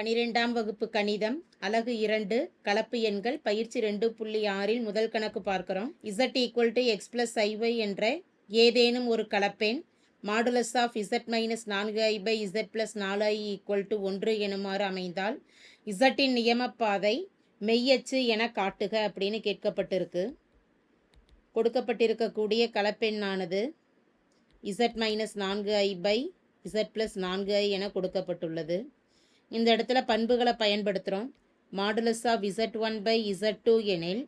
பனிரெண்டாம் வகுப்பு கணிதம் அலகு இரண்டு கலப்பு எண்கள் பயிற்சி ரெண்டு புள்ளி ஆறில் முதல் கணக்கு பார்க்கிறோம். Z equal to X plus I Y என்ற ஏதேனும் ஒரு கலப்பெண் மாடுலஸ் ஆஃப் இசட் மைனஸ் நான்கு ஐ பை இசட் பிளஸ் நாலு ஐ ஈக்குவல் டு ஒன்று எனுமாறு அமைந்தால் இசட்டின் நியமப்பாதை மெய்யச்சு என காட்டுக அப்படின்னு கேட்கப்பட்டிருக்கு. கொடுக்கப்பட்டிருக்கக்கூடிய கலப்பெண்ணானது இசட் மைனஸ் நான்கு ஐ பை இசட் ப்ளஸ் நான்கு ஐ என கொடுக்கப்பட்டுள்ளது. இந்த இடத்துல பண்புகளை பயன்படுத்துகிறோம் modulus of Z one by Z two எனில்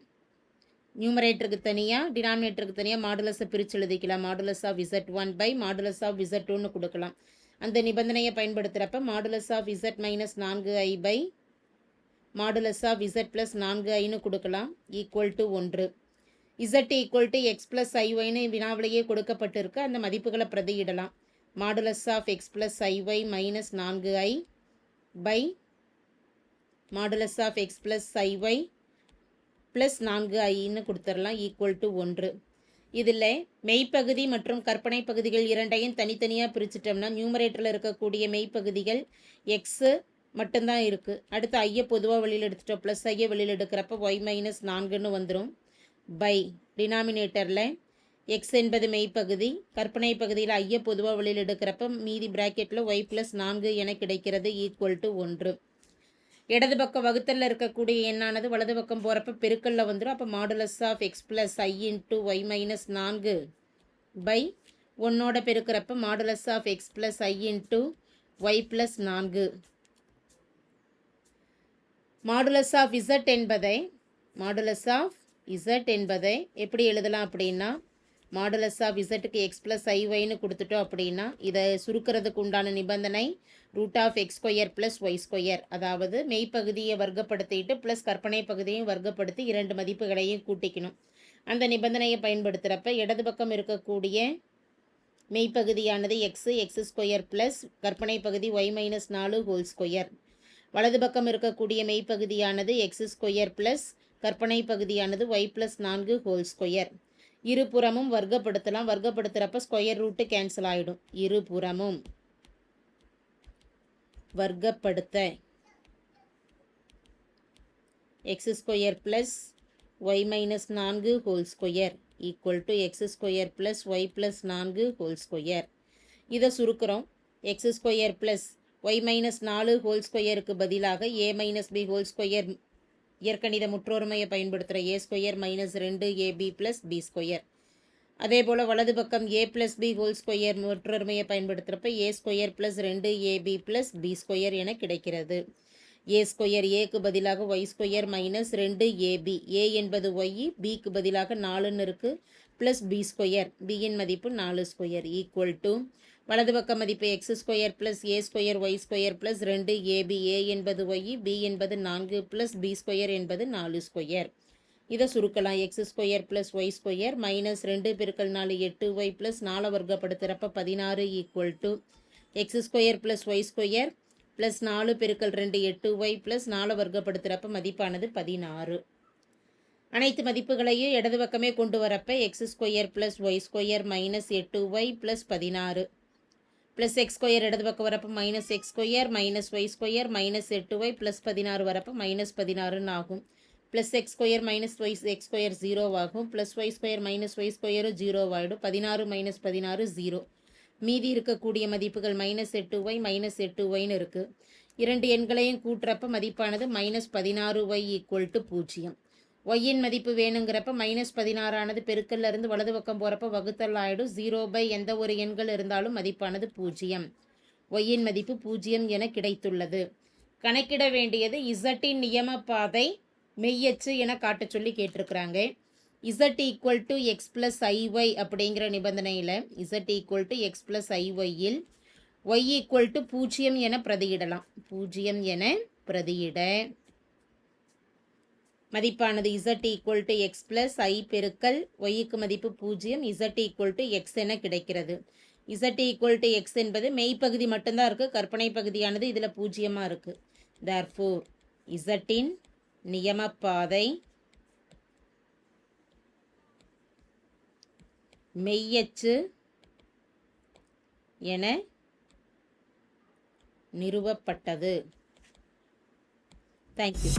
நியூமரேட்டருக்கு தனியாக டினாமினேட்டருக்கு தனியாக மாடுலஸை பிரித்து எழுதிக்கலாம். Modulus of Z one by modulus of Z டூன்னு கொடுக்கலாம். அந்த நிபந்தனையை பயன்படுத்துகிறப்ப மாடுலஸ் ஆஃப் இசட் மைனஸ் நான்கு I by modulus of Z plus நான்கு ஐன்னு கொடுக்கலாம். ஈக்குவல் டு ஒன்று. Z equal to X plus ஐஒய்னு வினாவிலேயே கொடுக்கப்பட்டிருக்கு. அந்த மதிப்புகளை பிரதியிடலாம். Modulus of X plus I Y minus நான்கு I by modulus of X plus I Y plus நான்கு ஐன்னு கொடுத்துடலாம் ஈக்குவல் டு ஒன்று. இதில் மெய்ப்பகுதி மற்றும் கற்பனை பகுதிகள் இரண்டையும் தனித்தனியாக பிரிச்சிட்டோம்னா நியூமரேட்டரில் இருக்கக்கூடிய மெய்ப்பகுதிகள் எக்ஸு மட்டும்தான் இருக்குது அடுத்து ஐயை பொதுவாக வெளியில் எடுத்துட்டோம். ப்ளஸ் ஐயை வெளியில் எடுக்கிறப்ப ஒய் மைனஸ் நான்குன்னு வந்துடும் பை டினாமினேட்டரில் எக்ஸ் என்பது மெய்ப்பகுதி கற்பனை பகுதியில் ஐய பொதுவாக வெளியில் எடுக்கிறப்ப மீதி பிராக்கெட்டில் ஒய் ப்ளஸ் நான்கு என கிடைக்கிறது ஈக்குவல் டு ஒன்று. இடது பக்கம் வகுத்தலில் இருக்கக்கூடிய எண்ணானது வலது பக்கம் போகிறப்ப பெருக்கல்ல வந்துடும் அப்போ modulus of X plus I into Y minus நான்கு பை ஒன்னோட பெருக்கிறப்ப modulus of X plus I into Y plus நான்கு. மாடுலஸ் ஆஃப் இசட் என்பதை மாடுலஸ் ஆஃப் இசட் என்பதை எப்படி எழுதலாம் அப்படின்னா மாடுலஸ் ஆஃப் இசட்டுக்கு எக்ஸ் ப்ளஸ் ஐ ஒய்னு கொடுத்துட்டோம் அப்படின்னா இதை சுருக்கிறதுக்கு உண்டான நிபந்தனை root of X square plus Y square அதாவது மெய்ப்பகுதியை வர்க்கப்படுத்திட்டு ப்ளஸ் கற்பனை பகுதியையும் வர்க்கப்படுத்தி இரண்டு மதிப்புகளையும் கூட்டிக்கணும். அந்த நிபந்தனையை பயன்படுத்துகிறப்ப இடது பக்கம் இருக்கக்கூடிய மெய்ப்பகுதியானது எக்ஸு எக்ஸ் ஸ்கொயர் ப்ளஸ் கற்பனை பகுதி ஒய் மைனஸ் நாலு ஹோல் ஸ்கொயர் வலது பக்கம் இருக்கக்கூடிய மெய்ப்பகுதியானது எக்ஸ் ஸ்கொயர் ப்ளஸ் கற்பனை பகுதியானது ஒய் ப்ளஸ் நான்கு ஹோல் ஸ்கொயர் இருபுறமும் வர்க்கப்படுத்தலாம். வர்க்கப்படுத்துகிறப்ப ஸ்கொயர் ரூட்டு கேன்சல் ஆகிடும் இருபுறமும். வர்க்கப்படுத்த. X square plus Y minus நான்கு whole square equal to X square plus Y plus நான்கு ஹோல் ஸ்கொயர் இதை சுருக்கிறோம். X square plus Y minus நாலு ஹோல் ஸ்கொயருக்கு பதிலாக A minus B whole square இயற்கணித முற்றொருமையை பயன்படுத்துகிற ஏ ஸ்கொயர் மைனஸ் ரெண்டு ஏபி ப்ளஸ் பி ஸ்கொயர் அதே போல் வலது பக்கம் A plus B whole square முற்றொருமையை பயன்படுத்துகிறப்ப ஏ ஸ்கொயர் ப்ளஸ் ரெண்டு ஏபி ப்ளஸ் பி ஸ்கொயர் என கிடைக்கிறது. ஏ ஸ்கொயர் ஏக்கு பதிலாக ஒய் ஸ்கொயர் மைனஸ் ரெண்டு ஏபி ஏ என்பது ஒய் பிக்கு பதிலாக நாலுன்னு இருக்குது ப்ளஸ் பி ஸ்கொயர் பியின் மதிப்பு நாலு ஸ்கொயர் ஈக்குவல் டு வலது பக்க மதிப்பு X square plus A square Y square plus ரெண்டு ஏபி ஏ என்பது ஒய் பி என்பது நான்கு ப்ளஸ் பி ஸ்கொயர் என்பது நாலு ஸ்கொயர் இதை சுருக்கலாம். X square plus Y square minus ரெண்டு பெருக்கல் நாலு எட்டு ஒய் ப்ளஸ் நாலு வர்க்கப்படுத்துகிறப்ப பதினாறு equal to X square plus Y square plus நாலு பெருக்கல் ரெண்டு எட்டு ஒய் ப்ளஸ் நாலு வர்க்கப்படுத்துகிறப்ப மதிப்பானது பதினாறு. அனைத்து மதிப்புகளையும் இடது பக்கமே கொண்டு வரப்ப X square plus Y square minus எட்டு ஒய் ப்ளஸ் பதினாறு. ப்ளஸ் எக்ஸ் ஸ்கொயர் இடது பக்கம் வரப்போ minus X square minus Y square minus எட்டு ஒய் ப்ளஸ் பதினாறு வரப்போ மைனஸ் பதினாறுன்னு ஆகும். Plus X square minus Y X square ஜீரோவாகும் plus Y square minus Y ஸ்கொயரும் ஜீரோவாகிடும் பதினாறு மைனஸ் பதினாறு ஜீரோ மீதி இருக்கக்கூடிய மதிப்புகள் மைனஸ் எட்டு ஒய் மைனஸ் எட்டு ஒய்னு இருக்குது இரண்டு எண்களையும் கூட்டுறப்ப மதிப்பானது மைனஸ் பதினாறு ஒய் ஈக்குவல் டு பூஜ்ஜியம். ஒய்யின் மதிப்பு வேணுங்கிறப்ப மைனஸ் பதினாறானது பெருக்கல்ல இருந்து வலது பக்கம் போகிறப்ப வகுத்தல் ஆகிடும் ஜீரோ பை எந்த ஒரு எண்கள் இருந்தாலும் மதிப்பானது பூஜ்ஜியம். ஒய்யின் மதிப்பு பூஜ்ஜியம் என கிடைத்துள்ளது. கணக்கிட வேண்டியது இசட்டின் நியம பாதை மெய்யச்சு என காட்ட சொல்லி கேட்டிருக்கிறாங்க. Z equal to X plus I Y அப்படிங்கிற நிபந்தனையில் Z equal to X plus ஐஒய்யில் Y equal to பூஜ்ஜியம் என பிரதியிடலாம். பூஜ்ஜியம் என பிரதியிட. மதிப்பானது Z equal to X plus I பெருக்கல் ஒய்க்கு மதிப்பு பூஜ்ஜியம். இசட் ஈக்குவல் டு எக்ஸ் என கிடைக்கிறது. இசட் ஈக்குவல் டு எக்ஸ் என்பது மெய்ப்பகுதி மட்டும்தான் இருக்குது கற்பனை பகுதியானது இதில் பூஜ்ஜியமாக இருக்குது தேர்ஃபோர் இசட்டின் நியமப்பாதை மெய்யச்சு என நிறுவப்பட்டது. தேங்க்யூ